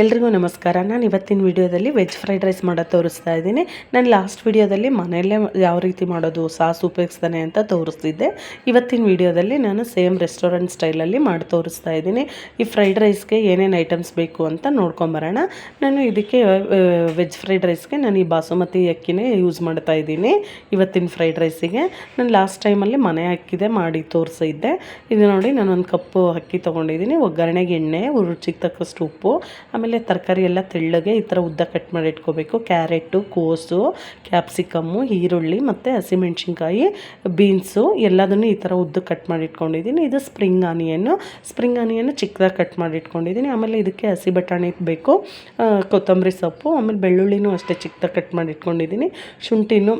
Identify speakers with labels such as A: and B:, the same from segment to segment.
A: ಎಲ್ರಿಗೂ ನಮಸ್ಕಾರ. ನಾನು ಇವತ್ತಿನ ವಿಡಿಯೋದಲ್ಲಿ ವೆಜ್ ಫ್ರೈಡ್ ರೈಸ್ ಮಾಡೋದು ತೋರಿಸ್ತಾ ಇದ್ದೀನಿ. ನಾನು ಲಾಸ್ಟ್ ವಿಡಿಯೋದಲ್ಲಿ ಮನೆಯಲ್ಲೇ ಯಾವ ರೀತಿ ಮಾಡೋದು, ಸಾಸ್ ಉಪಯೋಗಿಸ್ತಾನೆ ಅಂತ ತೋರಿಸ್ತಿದ್ದೆ. ಇವತ್ತಿನ ವಿಡಿಯೋದಲ್ಲಿ ನಾನು ಸೇಮ್ ರೆಸ್ಟೋರೆಂಟ್ ಸ್ಟೈಲಲ್ಲಿ ಮಾಡಿ ತೋರಿಸ್ತಾ ಇದ್ದೀನಿ. ಈ ಫ್ರೈಡ್ ರೈಸ್ಗೆ ಏನೇನು ಐಟಮ್ಸ್ ಬೇಕು ಅಂತ ನೋಡ್ಕೊಂಬರೋಣ. ನಾನು ಇದಕ್ಕೆ ವೆಜ್ ಫ್ರೈಡ್ ರೈಸ್ಗೆ ನಾನು ಈ ಬಾಸುಮತಿ ಅಕ್ಕಿನೇ ಯೂಸ್ ಮಾಡ್ತಾ ಇದ್ದೀನಿ ಇವತ್ತಿನ ಫ್ರೈಡ್ ರೈಸಿಗೆ. ನಾನು ಲಾಸ್ಟ್ ಟೈಮಲ್ಲಿ ಮನೆ ಅಕ್ಕಿದೆ ಮಾಡಿ ತೋರಿಸಿದ್ದೆ. ಇದು ನೋಡಿ ನಾನು ಒಂದು ಕಪ್ಪು ಅಕ್ಕಿ ತೊಗೊಂಡಿದ್ದೀನಿ. ಒಗ್ಗರಣೆಗೆ ಎಣ್ಣೆ ರುಚಿಗೆ ತಕ್ಕಷ್ಟು ಉಪ್ಪು, ಆಮೇಲೆ ತರಕಾರಿ ಎಲ್ಲ ತೆಳ್ಳಗೆ ಈ ಥರ ಉದ್ದ ಕಟ್ ಮಾಡಿ ಇಟ್ಕೋಬೇಕು. ಕ್ಯಾರೆಟು, ಕೋಸು, ಕ್ಯಾಪ್ಸಿಕಮ್ಮು, ಈರುಳ್ಳಿ ಮತ್ತು ಹಸಿಮೆಣ್ಸಿನ್ಕಾಯಿ, ಬೀನ್ಸು ಎಲ್ಲದನ್ನು ಈ ಥರ ಉದ್ದ ಕಟ್ ಮಾಡಿ ಇಟ್ಕೊಂಡಿದ್ದೀನಿ. ಇದು ಸ್ಪ್ರಿಂಗ್ ಆನಿಯನ್ನು. ಸ್ಪ್ರಿಂಗ್ ಆನಿಯನ್ನು ಚಿಕ್ಕದಾಗಿ ಕಟ್ ಮಾಡಿ ಇಟ್ಕೊಂಡಿದ್ದೀನಿ. ಆಮೇಲೆ ಇದಕ್ಕೆ ಹಸಿ ಬಟಾಣಿ ಬೇಕು ಕೊತ್ತಂಬರಿ ಸೊಪ್ಪು, ಆಮೇಲೆ ಬೆಳ್ಳುಳ್ಳಿನೂ ಅಷ್ಟೇ ಚಿಕ್ಕದಾಗಿ ಕಟ್ ಮಾಡಿ ಇಟ್ಕೊಂಡಿದ್ದೀನಿ. ಶುಂಠಿನೂ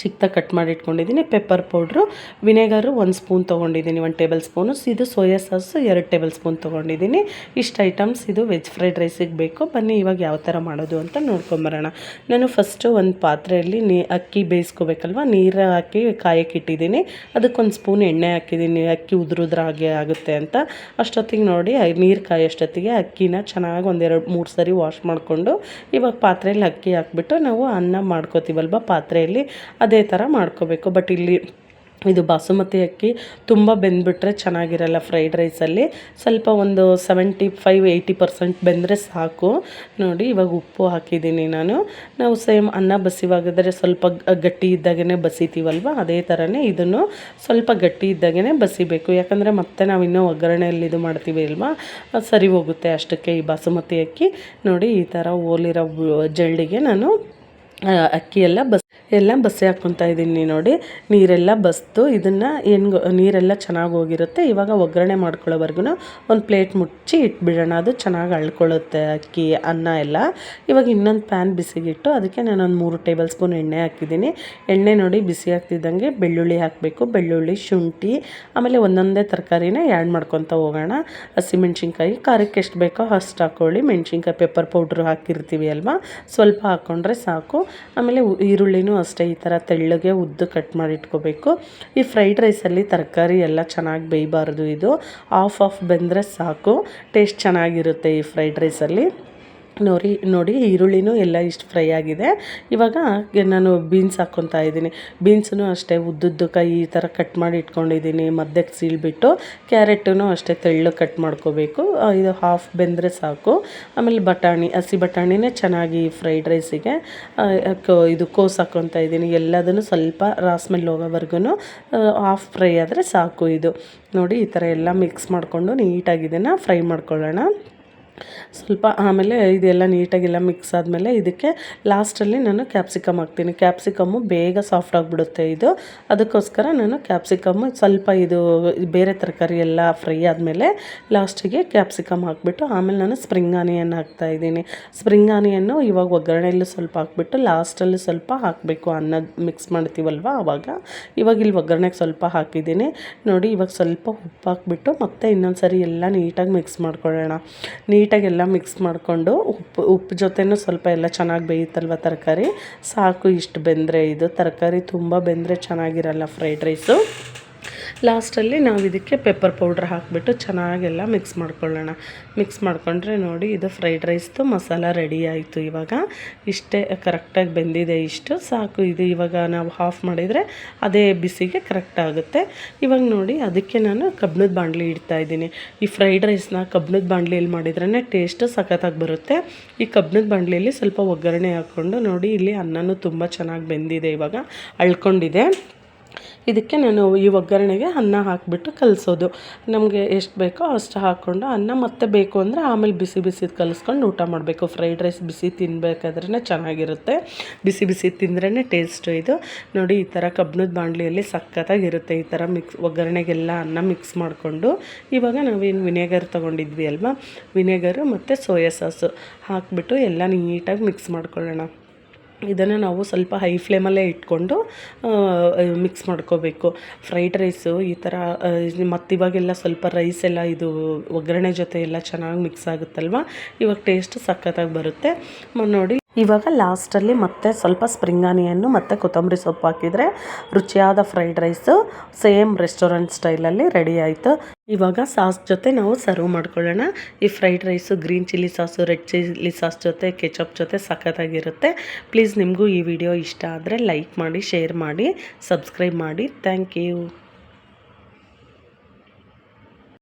A: ಚಿಕ್ಕದಾಗಿ ಕಟ್ ಮಾಡಿ ಇಟ್ಕೊಂಡಿದ್ದೀನಿ ಪೆಪ್ಪರ್ ಪೌಡ್ರು ವಿನೆಗರು ಒಂದು ಸ್ಪೂನ್ ತೊಗೊಂಡಿದ್ದೀನಿ, ಒಂದು ಟೇಬಲ್ ಸ್ಪೂನು ಇದು ಸೋಯಾ ಸಾಸು ಎರಡು ಟೇಬಲ್ ಸ್ಪೂನ್ ತೊಗೊಂಡಿದ್ದೀನಿ. ಇಷ್ಟು ಐಟಮ್ಸ್ ಇದು ವೆಜ್ ಫ್ರೈಡ್ ರೈಸಿಗೆ ಬೇಕು. ಬನ್ನಿ ಇವಾಗ ಯಾವ ಥರ ಮಾಡೋದು ಅಂತ ನೋಡ್ಕೊಂಬರೋಣ. ನಾನು ಫಸ್ಟು ಒಂದು ಪಾತ್ರೆಯಲ್ಲಿ ನೀ, ಅಕ್ಕಿ ಬೇಯಿಸ್ಕೋಬೇಕಲ್ವ? ನೀರು ಹಾಕಿ ಕಾಯಕ್ಕೆ ಇಟ್ಟಿದ್ದೀನಿ. ಅದಕ್ಕೊಂದು ಸ್ಪೂನ್ ಎಣ್ಣೆ ಹಾಕಿದ್ದೀನಿ. ಅಕ್ಕಿ ಹಾಗೆ ಆಗುತ್ತೆ ಅಂತ. ಅಷ್ಟೊತ್ತಿಗೆ ನೋಡಿ ನೀರು ಕಾಯೋಷ್ಟೊತ್ತಿಗೆ ಅಕ್ಕಿನ ಚೆನ್ನಾಗಿ ಒಂದೆರಡು ಮೂರು ಸರಿ ವಾಶ್ ಮಾಡಿಕೊಂಡು ಇವಾಗ ಪಾತ್ರೆಯಲ್ಲಿ ಅಕ್ಕಿ ಹಾಕ್ಬಿಟ್ಟು ನಾವು ಅನ್ನ ಮಾಡ್ಕೋತೀವಲ್ವ ಪಾತ್ರೆಯಲ್ಲಿ? ಅದೇ ಥರ ಮಾಡ್ಕೋಬೇಕು. ಬಟ್ ಇಲ್ಲಿ ಇದು ಬಾಸುಮತಿ ಅಕ್ಕಿ ತುಂಬ ಬೆಂದ್ಬಿಟ್ರೆ ಚೆನ್ನಾಗಿರಲ್ಲ ಫ್ರೈಡ್ ರೈಸಲ್ಲಿ ಸ್ವಲ್ಪ ಒಂದು ಸೆವೆಂಟಿ ಫೈವ್ ಏಯ್ಟಿ ಪರ್ಸೆಂಟ್ ಬೆಂದರೆ ಸಾಕು. ನೋಡಿ ಇವಾಗ ಉಪ್ಪು ಹಾಕಿದ್ದೀನಿ ನಾನು. ನಾವು ಸೇಮ್ ಅನ್ನ ಬಸಿವಾಗದ್ರೆ ಸ್ವಲ್ಪ ಗಟ್ಟಿ ಇದ್ದಾಗೇ ಬಸಿತೀವಲ್ವ? ಅದೇ ಥರನೇ ಇದನ್ನು ಸ್ವಲ್ಪ ಗಟ್ಟಿ ಇದ್ದಾಗೇ ಬಸಿಬೇಕು. ಯಾಕಂದರೆ ಮತ್ತೆ ನಾವು ಇನ್ನೂ ಒಗ್ಗರಣೆಯಲ್ಲಿ ಇದು ಮಾಡ್ತೀವಿ ಅಲ್ವಾ? ಸರಿ ಹೋಗುತ್ತೆ ಅಷ್ಟಕ್ಕೆ ಈ ಬಾಸುಮತಿ ಅಕ್ಕಿ. ನೋಡಿ ಈ ಥರ ಓಲಿರೋ ಜಳ್ಳಿಗೆ ನಾನು ಅಕ್ಕಿಯೆಲ್ಲ ಅಕ್ಕಿ ಬಸ್ ಎಲ್ಲ ಬಸಿ ಹಾಕ್ಕೊತಾ ಇದ್ದೀನಿ ನೋಡಿ. ನೀರೆಲ್ಲ ಬಸ್ತು, ಇದನ್ನು ಹೆಂಗ್, ನೀರೆಲ್ಲ ಚೆನ್ನಾಗಿ ಹೋಗಿರುತ್ತೆ. ಇವಾಗ ಒಗ್ಗರಣೆ ಮಾಡ್ಕೊಳ್ಳೋವರೆಗೂ ಒಂದು ಪ್ಲೇಟ್ ಮುಚ್ಚಿ ಇಟ್ಬಿಡೋಣ. ಅದು ಚೆನ್ನಾಗಿ ಅಳ್ಕೊಳ್ಳುತ್ತೆ ಅಕ್ಕಿ, ಅನ್ನ ಎಲ್ಲ. ಇವಾಗ ಇನ್ನೊಂದು ಪ್ಯಾನ್ ಬಿಸಿಗಿಟ್ಟು ಅದಕ್ಕೆ ನಾನು ಒಂದು ಮೂರು ಟೇಬಲ್ ಸ್ಪೂನ್ ಎಣ್ಣೆ ಹಾಕಿದ್ದೀನಿ. ಎಣ್ಣೆ ನೋಡಿ ಬಿಸಿ ಆಗ್ತಿದ್ದಂಗೆ ಬೆಳ್ಳುಳ್ಳಿ ಹಾಕಬೇಕು. ಬೆಳ್ಳುಳ್ಳಿ, ಶುಂಠಿ, ಆಮೇಲೆ ಒಂದೊಂದೇ ತರಕಾರಿನ ಆ್ಯಡ್ ಮಾಡ್ಕೊತ ಹೋಗೋಣ. ಹಸಿಮೆಣ್ಸಿನ್ಕಾಯಿ ಖಾರಕ್ಕೆ ಎಷ್ಟು ಬೇಕೋ ಅಷ್ಟು ಹಾಕ್ಕೊಳ್ಳಿ ಮೆಣಸಿನ್ಕಾಯಿ ಪೆಪ್ಪರ್ ಪೌಡ್ರ್ ಹಾಕಿರ್ತೀವಿ ಅಲ್ವಾ? ಸ್ವಲ್ಪ ಹಾಕ್ಕೊಂಡ್ರೆ ಸಾಕು. ಆಮೇಲೆ ಈರುಳ್ಳಿನೂ ಅಷ್ಟೇ ಈ ಥರ ತೆಳ್ಳಗೆ ಉದ್ದು ಕಟ್ ಮಾಡಿ ಇಟ್ಕೋಬೇಕು. ಈ ಫ್ರೈಡ್ ರೈಸಲ್ಲಿ ತರಕಾರಿ ಎಲ್ಲ ಚೆನ್ನಾಗಿ ಬೇಯಬಾರ್ದು ಇದು. ಆಫ್ ಆಫ್ ಬೆಂದರೆ ಸಾಕು. ಟೇಸ್ಟ್ ಚೆನ್ನಾಗಿರುತ್ತೆ ಈ ಫ್ರೈಡ್ ರೈಸಲ್ಲಿ ನೋಡಿ ನೋಡಿ, ಈರುಳ್ಳಿನೂ ಎಲ್ಲ ಇಷ್ಟು ಫ್ರೈ ಆಗಿದೆ. ಇವಾಗ ನಾನು ಬೀನ್ಸ್ ಹಾಕ್ಕೊತಾ ಇದ್ದೀನಿ. ಬೀನ್ಸೂ ಅಷ್ಟೇ, ಉದ್ದುದ್ದು ಕೈ ಈ ಥರ ಕಟ್ ಮಾಡಿ ಇಟ್ಕೊಂಡಿದ್ದೀನಿ, ಮಧ್ಯಕ್ಕೆ ಸೀಳ್ಬಿಟ್ಟು ಕ್ಯಾರೆಟೂ ಅಷ್ಟೇ ತೆಳ್ಳು ಕಟ್ ಮಾಡ್ಕೋಬೇಕು. ಇದು ಹಾಫ್ ಬೆಂದರೆ ಸಾಕು. ಆಮೇಲೆ ಬಟಾಣಿ, ಹಸಿ ಬಟಾಣಿನೇ ಚೆನ್ನಾಗಿ ಫ್ರೈಡ್ ರೈಸಿಗೆ ಇದು ಕೋಸು ಹಾಕ್ಕೊತಾ ಇದ್ದೀನಿ. ಎಲ್ಲದನ್ನು ಸ್ವಲ್ಪ ರಾಸ್ಮೆಲ್ ಹೋಗೋವರೆಗೂ ಹಾಫ್ ಫ್ರೈ ಆದರೆ ಸಾಕು ಇದು. ನೋಡಿ, ಈ ಥರ ಎಲ್ಲ ಮಿಕ್ಸ್ ಮಾಡಿಕೊಂಡು ನೀಟಾಗಿ ಇದನ್ನು ಫ್ರೈ ಮಾಡ್ಕೊಳ್ಳೋಣ. ಸ್ವಲ್ಪ ಆಮೇಲೆ ಇದೆಲ್ಲ ನೀಟಾಗೆಲ್ಲ ಮಿಕ್ಸ್ ಆದಮೇಲೆ ಇದಕ್ಕೆ ಲಾಸ್ಟಲ್ಲಿ ನಾನು ಕ್ಯಾಪ್ಸಿಕಮ್ ಹಾಕ್ತೀನಿ. ಕ್ಯಾಪ್ಸಿಕಮ್ಮು ಬೇಗ ಸಾಫ್ಟ್ ಆಗಿಬಿಡುತ್ತೆ ಇದು. ಅದಕ್ಕೋಸ್ಕರ ನಾನು ಕ್ಯಾಪ್ಸಿಕಮ್ಮು ಸ್ವಲ್ಪ ಇದು ಬೇರೆ ತರಕಾರಿ ಎಲ್ಲ ಫ್ರೈ ಆದಮೇಲೆ ಲಾಸ್ಟಿಗೆ ಕ್ಯಾಪ್ಸಿಕಮ್ ಹಾಕ್ಬಿಟ್ಟು ಆಮೇಲೆ ನಾನು ಸ್ಪ್ರಿಂಗ್ ಆನಿಯನ್ ಹಾಕ್ತಾ ಇದ್ದೀನಿ. ಸ್ಪ್ರಿಂಗ್ ಆನಿಯನ್ನು ಇವಾಗ ಒಗ್ಗರಣೆಯಲ್ಲೂ ಸ್ವಲ್ಪ ಹಾಕ್ಬಿಟ್ಟು ಲಾಸ್ಟಲ್ಲಿ ಸ್ವಲ್ಪ ಹಾಕಬೇಕು. ಅನ್ನ ಮಿಕ್ಸ್ ಮಾಡ್ತೀವಲ್ವ ಆವಾಗ ಇವಾಗ ಇಲ್ಲಿ ಒಗ್ಗರಣೆಗೆ ಸ್ವಲ್ಪ ಹಾಕಿದ್ದೀನಿ. ನೋಡಿ ಇವಾಗ ಸ್ವಲ್ಪ ಉಪ್ಪು ಹಾಕ್ಬಿಟ್ಟು ಮತ್ತೆ ಇನ್ನೊಂದು ಸರಿ ಎಲ್ಲ ನೀಟಾಗಿ ಮಿಕ್ಸ್ ಮಾಡ್ಕೊಳ್ಳೋಣ. ನೀಟಾಗಿ ಎಲ್ಲ ಮಿಕ್ಸ್ ಮಾಡಿಕೊಂಡು ಉಪ್ಪು ಉಪ್ಪು ಜೊತೆನೂ ಸ್ವಲ್ಪ ಎಲ್ಲ ಚೆನ್ನಾಗಿ ಬೇಯುತ್ತಲ್ವ ತರಕಾರಿ? ಸಾಕು ಇಷ್ಟು ಬೆಂದರೆ ಇದು. ತರಕಾರಿ ತುಂಬ ಬೆಂದರೆ ಚೆನ್ನಾಗಿರಲ್ಲ ಫ್ರೈಡ್ ರೈಸು ಲಾಸ್ಟಲ್ಲಿ ನಾವು ಇದಕ್ಕೆ ಪೆಪ್ಪರ್ ಪೌಡ್ರ್ ಹಾಕಿಬಿಟ್ಟು ಚೆನ್ನಾಗೆಲ್ಲ ಮಿಕ್ಸ್ ಮಾಡ್ಕೊಳ್ಳೋಣ. ಮಿಕ್ಸ್ ಮಾಡಿಕೊಂಡ್ರೆ ನೋಡಿ ಇದು ಫ್ರೈಡ್ ರೈಸ್ದು ಮಸಾಲ ರೆಡಿ ಆಯಿತು ಇವಾಗ. ಇಷ್ಟೇ ಕರೆಕ್ಟಾಗಿ ಬೆಂದಿದೆ ಇಷ್ಟು, ಸಾಕು. ಇದು ಇವಾಗ ನಾವು ಹಾಫ್ ಮಾಡಿದರೆ ಅದೇ ಬಿಸಿಗೆ ಕರೆಕ್ಟ್ ಆಗುತ್ತೆ. ಇವಾಗ ನೋಡಿ ಅದಕ್ಕೆ ನಾನು ಕಬ್ಬಿಣದ ಬಾಣಲಿ ಇಡ್ತಾ ಇದ್ದೀನಿ. ಈ ಫ್ರೈಡ್ ರೈಸ್ನ ಕಬ್ಬಿಣದ ಬಾಂಡ್ಲಿಯಲ್ಲಿ ಮಾಡಿದ್ರೇ ಟೇಸ್ಟ್ ಸಖತ್ತಾಗಿ ಬರುತ್ತೆ. ಈ ಕಬ್ಬಿಣದ ಬಾಂಡ್ಲಿಯಲ್ಲಿ ಸ್ವಲ್ಪ ಒಗ್ಗರಣೆ ಹಾಕ್ಕೊಂಡು ನೋಡಿ, ಇಲ್ಲಿ ಅನ್ನನೂ ತುಂಬ ಚೆನ್ನಾಗಿ ಬೆಂದಿದೆ ಇವಾಗ. ಅಳ್ಕೊಂಡಿದೆ. ಇದಕ್ಕೆ ನಾನು ಈ ಒಗ್ಗರಣೆಗೆ ಅನ್ನ ಹಾಕಿಬಿಟ್ಟು ಕಲಿಸೋದು. ನಮಗೆ ಎಷ್ಟು ಬೇಕೋ ಅಷ್ಟು ಹಾಕ್ಕೊಂಡು ಅನ್ನ ಮತ್ತೆ ಬೇಕು ಅಂದರೆ ಆಮೇಲೆ ಬಿಸಿ ಬಿಸಿ ಕಲಿಸ್ಕೊಂಡು ಊಟ ಮಾಡಬೇಕು. ಫ್ರೈಡ್ ರೈಸ್ ಬಿಸಿ ತಿನ್ನಬೇಕಾದ್ರೆ ಚೆನ್ನಾಗಿರುತ್ತೆ. ಬಿಸಿ ಬಿಸಿ ತಿಂದ್ರೇ ಟೇಸ್ಟು ಇದು. ನೋಡಿ, ಈ ಥರ ಕಬ್ಬಿಣದ ಬಾಣಲಿಯಲ್ಲಿ ಸಖತ್ತಾಗಿರುತ್ತೆ ಈ ಥರ ಮಿಕ್ಸ್ ಒಗ್ಗರಣೆಗೆಲ್ಲ ಅನ್ನ ಮಿಕ್ಸ್ ಮಾಡಿಕೊಂಡು. ಇವಾಗ ನಾವೇನು ವಿನೆಗರ್ ತೊಗೊಂಡಿದ್ವಿ ಅಲ್ವಾ? ವಿನೆಗರು ಮತ್ತು ಸೋಯಾ ಸಾಸು ಹಾಕಿಬಿಟ್ಟು ಎಲ್ಲ ನೀಟಾಗಿ ಮಿಕ್ಸ್ ಮಾಡ್ಕೊಳ್ಳೋಣ. ಇದನ್ನು ನಾವು ಸ್ವಲ್ಪ ಹೈ ಫ್ಲೇಮಲ್ಲೇ ಇಟ್ಕೊಂಡು ಮಿಕ್ಸ್ ಮಾಡ್ಕೋಬೇಕು. ಫ್ರೈಡ್ ರೈಸು ಈ ಥರ ಮತ್ತಿವಾಗೆಲ್ಲ ಸ್ವಲ್ಪ ರೈಸ್ ಎಲ್ಲ ಇದು ಒಗ್ಗರಣೆ ಜೊತೆ ಎಲ್ಲ ಚೆನ್ನಾಗಿ ಮಿಕ್ಸ್ ಆಗುತ್ತಲ್ವ? ಇವಾಗ ಟೇಸ್ಟ್ ಸಖತ್ತಾಗಿ ಬರುತ್ತೆ. ನೋಡಿ. ಇವಾಗ ಲಾಸ್ಟಲ್ಲಿ ಮತ್ತೆ ಸ್ವಲ್ಪ ಸ್ಪ್ರಿಂಗ್ ಆನಿಯನ್ನು ಮತ್ತು ಕೊತ್ತಂಬರಿ ಸೊಪ್ಪು ಹಾಕಿದರೆ ರುಚಿಯಾದ ಫ್ರೈಡ್ ರೈಸು ಸೇಮ್ ರೆಸ್ಟೋರೆಂಟ್ ಸ್ಟೈಲಲ್ಲಿ ರೆಡಿ ಆಯಿತು. ಇವಾಗ ಸಾಸ್ ಜೊತೆ ನಾವು ಸರ್ವ್ ಮಾಡ್ಕೊಳ್ಳೋಣ. ಈ fried rice, green chilli sauce, red chilli sauce ಜೊತೆ, ಕೆಚಪ್ ಜೊತೆ ಸಖತ್ತಾಗಿರುತ್ತೆ. ಪ್ಲೀಸ್ ನಿಮಗೂ ಈ ವಿಡಿಯೋ ಇಷ್ಟ ಆದರೆ ಲೈಕ್ ಮಾಡಿ, ಶೇರ್ ಮಾಡಿ, ಸಬ್ಸ್ಕ್ರೈಬ್ ಮಾಡಿ. Thank you.